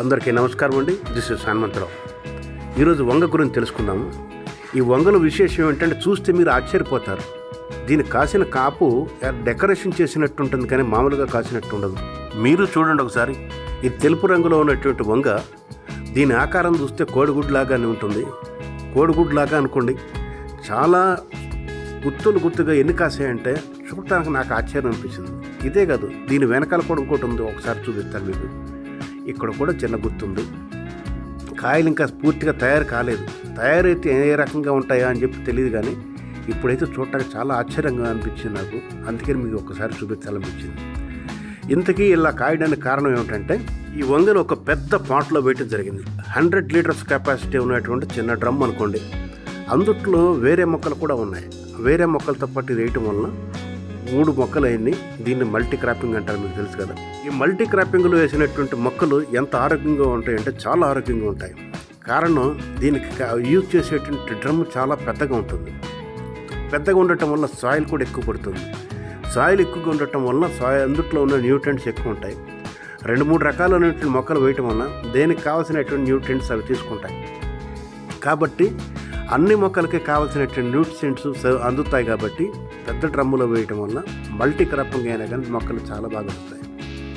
అందరికీ నమస్కారం అండి. This is Hanumantharao. ఈరోజు వంగ గురించి తెలుసుకుందాము. ఈ వంగల విశేషం ఏంటంటే చూస్తే మీరు ఆశ్చర్యపోతారు. దీని కాసిన కాపు డెకరేషన్ చేసినట్టు ఉంటుంది కానీ మామూలుగా కాసినట్టు ఉండదు మీరు చూడండి ఒకసారి. ఇది తెలుపు రంగులో ఉన్నటువంటి వంగ దీని ఆకారం చూస్తే కోడిగుడ్లాగానే ఉంటుంది. కోడిగుడ్లాగా అనుకోండి. చాలా గుత్తులు గుత్తుగా ఎన్ని కాసాయంటే చూడటానికి నాకు ఆశ్చర్యం అనిపించింది ఇదే కాదు దీని వెనకాల కూడా ఇంకోటి ఉంది. ఒకసారి చూపిస్తాను మీకు. ఇక్కడ కూడా చిన్న గుర్తుంది కాయలు ఇంకా పూర్తిగా తయారు కాలేదు. తయారైతే ఏ రకంగా ఉంటాయా అని చెప్పి తెలియదు కానీ ఇప్పుడైతే చూడటానికి చాలా ఆశ్చర్యంగా అనిపించింది నాకు. అందుకని మీకు ఒకసారి చూపించాలనిపించింది. ఇంతకీ ఇలా కాయడానికి కారణం ఏమిటంటే ఈ వంగను ఒక పెద్ద పాట్లో వేయటం జరిగింది. హండ్రెడ్ లీటర్స్ కెపాసిటీ ఉన్నటువంటి చిన్న డ్రమ్ అనుకోండి. అందుట్లో వేరే మొక్కలు కూడా ఉన్నాయి. వేరే మొక్కలతో పాటు వేయటం వలన మూడు మొక్కలు అయింది దీన్ని మల్టీ క్రాపింగ్ అంటారు మీకు తెలుసు కదా. ఈ మల్టీ క్రాపింగ్లో వేసినటువంటి మొక్కలు ఎంత ఆరోగ్యంగా ఉంటాయంటే చాలా ఆరోగ్యంగా ఉంటాయి. కారణం దీనికి యూజ్ చేసేటువంటి డ్రమ్ చాలా పెద్దగా ఉంటుంది. పెద్దగా ఉండటం వల్ల సాయిల్ కూడా ఎక్కువ పడుతుంది. సాయిల్ ఎక్కువగా ఉండటం వల్ల సాయిల్ అందుట్లో ఉన్న న్యూట్రియంట్స్ ఎక్కువ ఉంటాయి. రెండు మూడు రకాలైనటువంటి మొక్కలు వేయటం వల్ల దేనికి కావాల్సినటువంటి న్యూట్రియంట్స్ అవి తీసుకుంటాయి. కాబట్టి అన్ని మొక్కలకి కావాల్సినటువంటి న్యూట్రిషన్స్ అందుతాయి కాబట్టి పెద్ద డ్రమ్ములో వేయటం వల్ల మల్టీ క్రాపింగ్ అయినా కానీ మొక్కలు చాలా బాగా వస్తాయి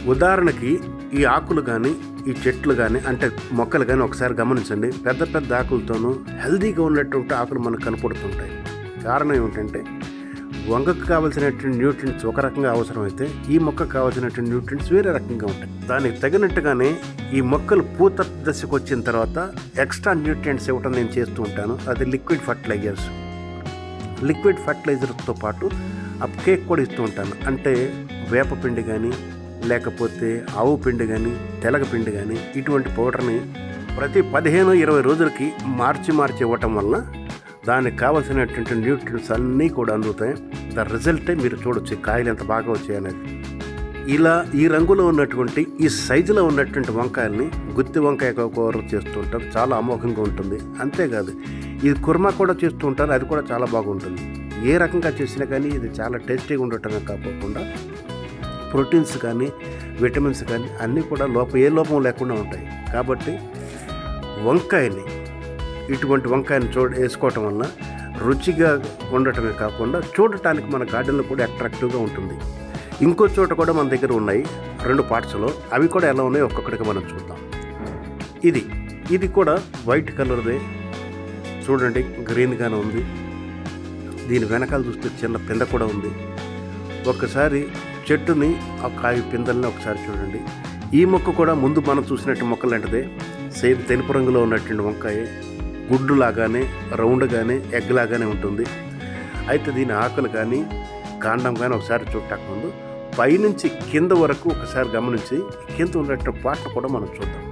ఉదాహరణకి ఈ ఆకులు కానీ ఈ చెట్లు కానీ అంటే మొక్కలు కానీ ఒకసారి గమనించండి. పెద్ద పెద్ద ఆకులతోనూ హెల్దీగా ఉన్నటువంటి ఆకులు మనకు కనపడుతుంటాయి. కారణం ఏమిటంటే వంగకు కావాల్సినటువంటి న్యూట్రియంట్స్ ఒక రకంగా అవసరమైతే ఈ మొక్కకు కావాల్సినటువంటి న్యూట్రియంట్స్ వేరే రకంగా ఉంటాయి. దానికి తగినట్టుగానే ఈ మొక్కలు పూత దశకు వచ్చిన తర్వాత ఎక్స్ట్రా న్యూట్రియంట్స్ ఇవ్వటం నేను చేస్తూ ఉంటాను. అది లిక్విడ్ ఫర్టిలైజర్స్ లిక్విడ్ ఫర్టిలైజర్తో పాటు ఆ కేక్ కూడా ఇస్తూ ఉంటాను. అంటే వేప పిండి కానీ లేకపోతే ఆవు పిండి కానీ తెలగ పిండి కానీ ఇటువంటి పౌడర్ని ప్రతి పదిహేను ఇరవై రోజులకి మార్చి మార్చి ఇవ్వటం వలన దానికి కావలసినటువంటి న్యూట్రియన్స్ అన్నీ కూడా అందుతాయి. ద రిజల్టే మీరు చూడొచ్చు కాయలు ఎంత బాగా వచ్చాయనేది ఇలా ఈ రంగులో ఉన్నటువంటి ఈ సైజులో ఉన్నటువంటి వంకాయల్ని గుత్తి వంకాయ కూర చేస్తుంటారు. చాలా అమోఘంగా ఉంటుంది. అంతేకాదు ఇది కుర్మా కూడా చేస్తూ ఉంటారు అది కూడా చాలా బాగుంటుంది. ఏ రకంగా చేసినా కానీ ఇది చాలా టేస్టీగా ఉండటమే కాకుండా ప్రోటీన్స్ కానీ విటమిన్స్ కానీ అన్నీ కూడా లోపం ఏ లోపం లేకుండా ఉంటాయి. కాబట్టి వంకాయని ఇటువంటి వంకాయని చూడ వేసుకోవటం వల్ల రుచిగా ఉండటమే కాకుండా చూడటానికి మన గార్డెన్లో కూడా అట్రాక్టివ్గా ఉంటుంది. ఇంకో చోట కూడా మన దగ్గర ఉన్నాయి రెండు పార్ట్స్లో. అవి కూడా ఎలా ఉన్నాయో ఒక్కొక్కటిగా మనం చూద్దాం. ఇది ఇది కూడా వైట్ కలర్దే. చూడండి గ్రీన్గానే ఉంది. దీని వెనకాల చూస్తే చిన్న పింద కూడా ఉంది. ఒక్కసారి చెట్టుని ఆ కాయ పిందల్ని ఒకసారి చూడండి. ఈ మొక్క కూడా ముందు మనం చూసినట్టు మొక్క లాంటిదే. సేమ్ తెలుపు రంగులో ఉన్నటువంటి వంకాయ. గుడ్డు లాగానే రౌండ్గానే ఎగ్ లాగానే ఉంటుంది. అయితే దీని ఆకులు కానీ కాండం కానీ ఒకసారి చూడటానికి పైనుంచి కింద వరకు ఒకసారి గమనించి కింద ఉన్నట్టు పాట కూడా మనం చూద్దాం.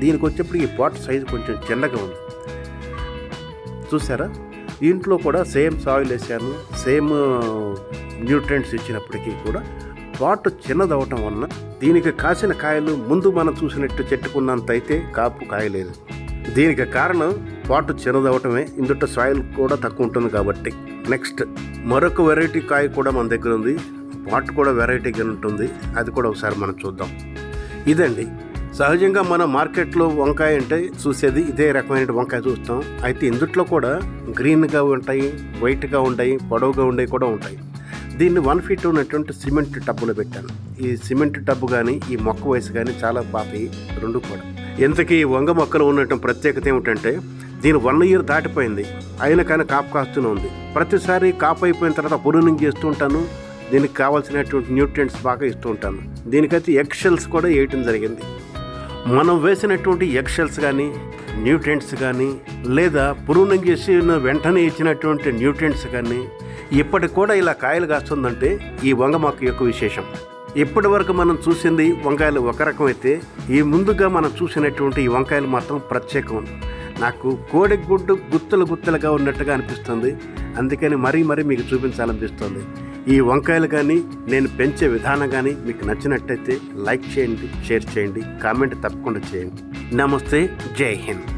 దీనికి వచ్చేప్పుడు ఈ పాట సైజు కొంచెం చిన్నగా ఉంది. చూసారా? దీంట్లో కూడా సేమ్ సాయిల్ వేసాను సేమ్ న్యూట్రియంట్స్ ఇచ్చినప్పటికీ కూడా పాటు చిన్నదవటం వలన దీనికి కాసిన కాయలు ముందు మనం చూసినట్టు చెట్టుకున్నంత అయితే కాపు కాయలేదు. దీనికి కారణం పాటు చిన్నదవటమే ఇందుట సాయిల్ కూడా తక్కువ ఉంటుంది కాబట్టి. నెక్స్ట్ మరొక వెరైటీ కాయ కూడా మన దగ్గర ఉంది. పాటు కూడా వెరైటీగా ఉంటుంది. అది కూడా ఒకసారి మనం చూద్దాం. ఇదండి. సహజంగా మన మార్కెట్లో వంకాయ అంటే చూసేది ఇదే రకమైన వంకాయ చూస్తాం. అయితే ఇందుట్లో కూడా గ్రీన్గా ఉంటాయి వైట్గా ఉంటాయి పొడవుగా ఉండేవి కూడా ఉంటాయి. దీన్ని వన్ ఫీట్ ఉన్నటువంటి సిమెంట్ టబ్బులో పెట్టాను. ఈ సిమెంట్ టబ్బు కానీ ఈ మొక్క వయసు కానీ చాలా పాతయి రెండు కూడా. ఇంతకీ వంగ మొక్కలు ఉండటం ప్రత్యేకత ఏమిటంటే దీని వన్ ఇయర్ దాటిపోయింది. అయినా కానీ కాపు కాస్తూనే ఉంది. ప్రతిసారి కాపు అయిపోయిన తర్వాత పురునింగ్ చేస్తూ ఉంటాను. దీనికి కావాల్సినటువంటి న్యూట్రియంట్స్ బాగా ఇస్తూ ఉంటాను. దీనికైతే ఎక్షెల్స్ కూడా వేయటం జరిగింది. మనం వేసినటువంటి ఎక్షెల్స్ కానీ న్యూట్రియంట్స్ కానీ లేదా పురుణం చేసి వెంటనే ఇచ్చినటువంటి న్యూట్రియంట్స్ కానీ ఇప్పటికి కూడా ఇలా కాయలు కాస్తుందంటే ఈ వంగ మొక్క యొక్క విశేషం. ఇప్పటి వరకు మనం చూసింది వంకాయలు ఒక రకం అయితే ఈ ముందుగా మనం చూసినటువంటి ఈ వంకాయలు మాత్రం ప్రత్యేకం. నాకు కోడి గుడ్డు గుత్తలు గుత్తలుగా ఉన్నట్టుగా అనిపిస్తుంది. అందుకని మరీ మరీ మీకు చూపించాలనిపిస్తుంది. ఈ వంకాయలు కానీ నేను పెంచే విధానం కానీ మీకు నచ్చినట్టయితే లైక్ చేయండి షేర్ చేయండి కామెంట్ తప్పకుండా చేయండి. నమస్తే జై హింద్.